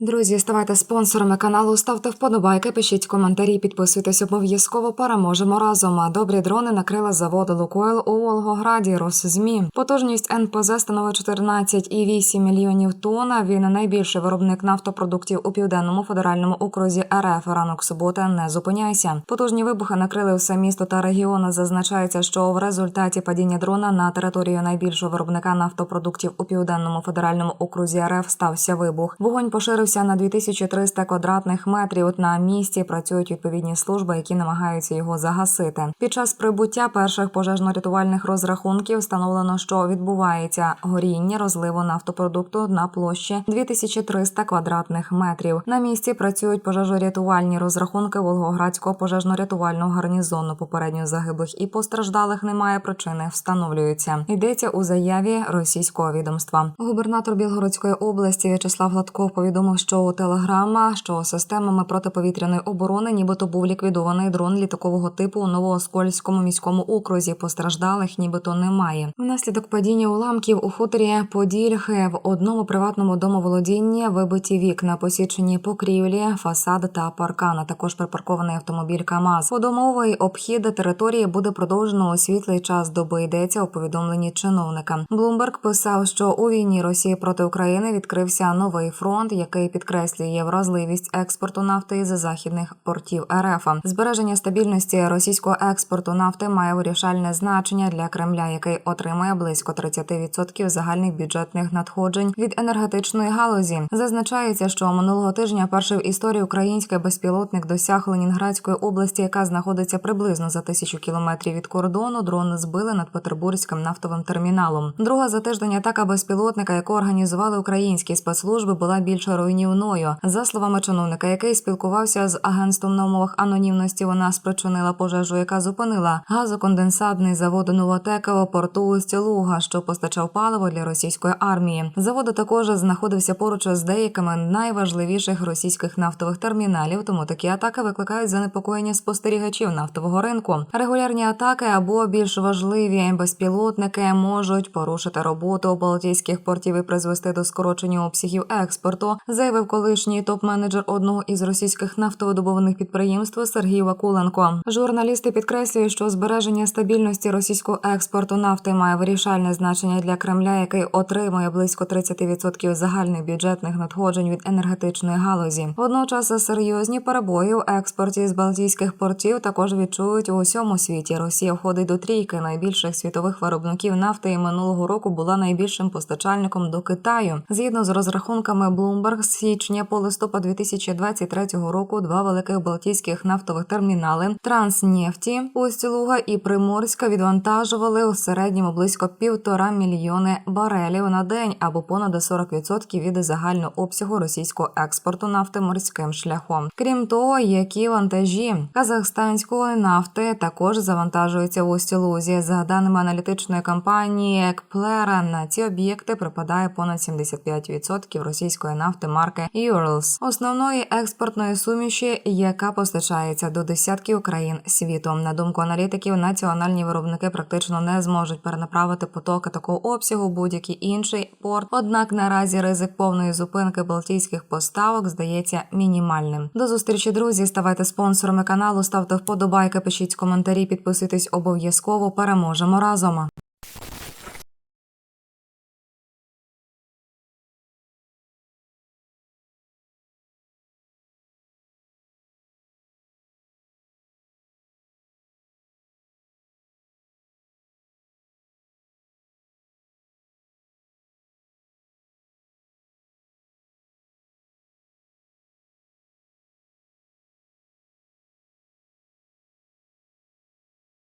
Друзі, ставайте спонсорами каналу, ставте вподобайки, пишіть коментарі, підписуйтесь обов'язково. Переможемо разом. А Добрі дрони накрили заводи Лукойл у Волгограді. Росзмі. Потужність НПЗ становить 14,8 мільйонів тонн. Він найбільший виробник нафтопродуктів у південному федеральному окрузі РФ. Ранок суботи не зупиняйся. Потужні вибухи накрили все місто та регіон. Зазначається, що в результаті падіння дрона на територію найбільшого виробника нафтопродуктів у південному федеральному окрузі РФ стався вибух. Вогонь поширився на 2300 квадратних метрів. На місці працюють відповідні служби, які намагаються його загасити. Під час прибуття перших пожежно-рятувальних розрахунків встановлено, що відбувається горіння розливу нафтопродукту на площі 2300 квадратних метрів. На місці працюють пожежорятувальні розрахунки Волгоградського пожежно-рятувального гарнізону. Попередньо загиблих і постраждалих немає. Причини встановлюються. Йдеться у заяві російського відомства. Губернатор Білгородської області В'ячеслав Гладков повідомив, що телеграма, що системами протиповітряної оборони, нібито був ліквідований дрон літакового типу у Новооскольському міському окрузі. Постраждалих нібито немає. Внаслідок падіння уламків у хуторі Подільхи в одному приватному домоволодінні вибиті вікна, посічені покрівлі, фасад та паркан. а Також припаркований автомобіль КАМАЗ. Подомовий обхід території буде продовжено у світлий час доби. Йдеться у повідомленні чиновника. Блумберг писав, що у війні Росії проти України відкрився новий фронт, який підкреслює вразливість експорту нафти із західних портів РФ. Збереження стабільності російського експорту нафти має вирішальне значення для Кремля, який отримує близько 30% загальних бюджетних надходжень від енергетичної галузі. Зазначається, що минулого тижня перший в історії український безпілотник досяг Ленінградської області, яка знаходиться приблизно за тисячу кілометрів від кордону. Дрон збили над Петербурзьким нафтовим терміналом. Друга за тиждень атака безпілотника, яку організували українські спецслужби, була більш руйнівною. За словами чиновника, який спілкувався з агентством на умовах анонімності, вона спричинила пожежу, яка зупинила газоконденсатний завод Новотеково порту Устілуга, що постачав паливо для російської армії. Завод також знаходився поруч з деякими найважливіших російських нафтових терміналів. Тому такі атаки викликають занепокоєння спостерігачів нафтового ринку. Регулярні атаки або більш важливі безпілотники можуть порушити роботу балтійських портів і призвести до скорочення обсягів експорту, заявив колишній топ-менеджер одного із російських нафтовидобувних підприємств Сергій Вакуленко. Журналісти підкреслюють, що збереження стабільності російського експорту нафти має вирішальне значення для Кремля, який отримує близько 30% загальних бюджетних надходжень від енергетичної галузі. Водночас серйозні перебої у експорті з балтійських портів також відчують у усьому світі. Росія входить до трійки найбільших світових виробників нафти і минулого року була найбільшим постачальником до Китаю. Згідно з розрахунками Bloomberg, січня по листопад 2023 року два великих балтійських нафтових термінали Транснефті, Устілуга і Приморська відвантажували у середньому близько півтора мільйони барелів на день або понад 40% від загального обсягу російського експорту нафти морським шляхом. Крім того, які вантажі казахстанської нафти також завантажуються в Устілузі. За даними аналітичної компанії Екплера, на ці об'єкти припадає понад 75% російської нафти марки Urals, основної експортної суміші, яка постачається до десятків країн світу. На думку аналітиків, національні виробники практично не зможуть перенаправити потоки такого обсягу будь-який інший порт. Однак наразі ризик повної зупинки балтійських поставок здається мінімальним. До зустрічі, друзі. Ставайте спонсорами каналу, ставте вподобайки, пишіть коментарі, підписуйтесь обов'язково. Переможемо разом.